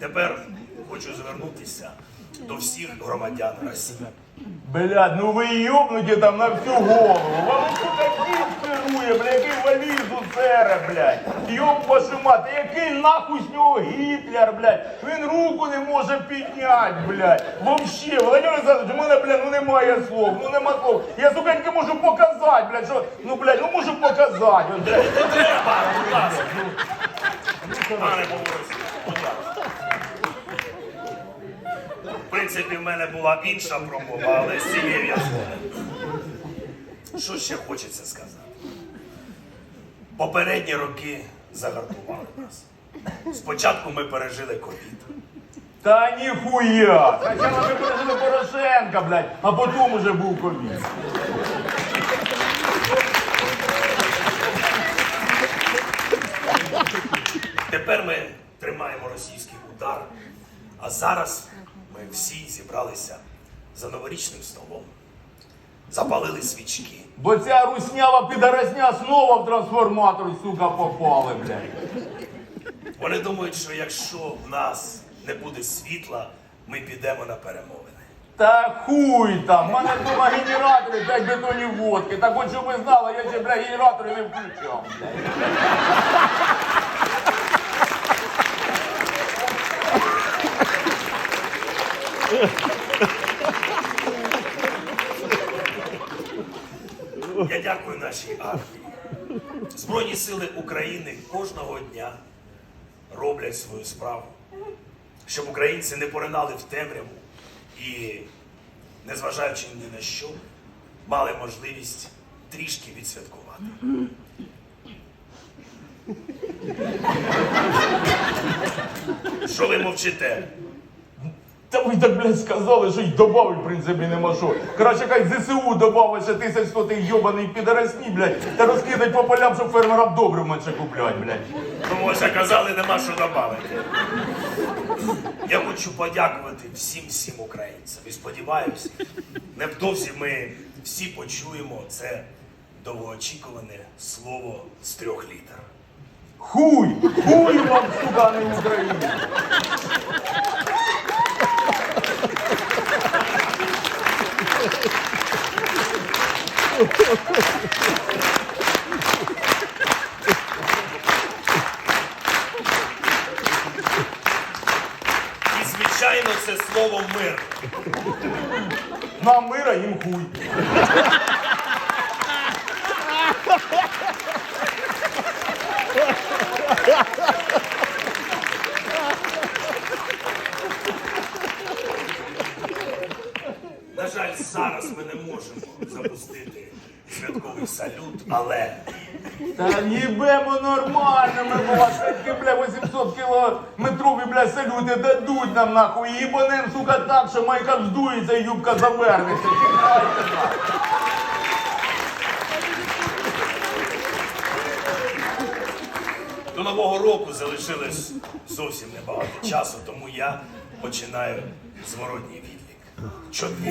Тепер хочу звернутися до всіх громадян Росії. Блядь, ну ви йобнуті там на всю голову. Вам сука кіт керує, бля, який валіз у сере, блядь. Йоб вашу мати, який нахуй з нього Гітлер, блядь. Він руку не може підняти, блядь. Вообще, Володимир Олександрович, у мене, блядь, ну немає слов, ну нема слов. Я, сука, тільки можу показати, блядь, що, ну, блядь, ну можу показати. Блядь. Не треба, будь ласка. Пане Поворозі, будь ласка. В принципі, в мене була інша промова, але з цією я згоден. Що ще хочеться сказати? Попередні роки загартували нас. Спочатку ми пережили ковід. Та ніхуя! Спочатку ми пережили Порошенка, блядь, а потім уже був ковід. Тепер ми тримаємо російський удар. А зараз ми всі зібралися за новорічним столом. Запалили свічки. Бо ця руснява підоросня снова в трансформатор, сука, попали, блядь. Вони думають, що якщо в нас не буде світла, ми підемо на перемовини. Та хуй там, в мене вдома генератори, 5 бетонів водки. Так от, щоб ви знали, я ще, блядь, генератори не включав, блядь. Я дякую нашій армії. Збройні сили України кожного дня роблять свою справу, щоб українці не поринали в темряву і, незважаючи ні на що, мали можливість трішки відсвяткувати. Що ви мовчите? Та ви так, блядь, сказали, що й добавить, в принципі, нема що. Краще хай ЗСУ добавить ще 1100 тих йобаний підоросні, блядь, та розкидать по полям, щоб фермерам добре менше куплять, блядь. Тому ось казали, нема що додати. Я хочу подякувати всім всім українцям і сподіваюся, невдовзі ми всі почуємо це довгоочікуване слово з трьох літер. Хуй! Хуй вам, сука, не Україна! І, звичайно, це слово мир. На мира, їм хуй. Жаль, зараз ми не можемо запустити святковий салют, але Та їбемо нормально, ми була бля, 800 кілометрові, бля, салюти дадуть нам нахуй. Їбанем, сука, так, що майка вздується і юбка завернеться. Чекайте нахуй. до Нового року залишилось зовсім небагато часу, тому я починаю зворотній відлік. Чотири,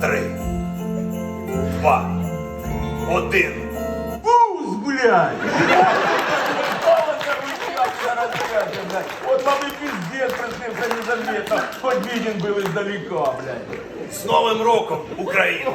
три, два, один. Бус, блядь! Вот вам и пиздец приснился незаметно, хоть виден был издалека, блядь. З Новим роком, Україна!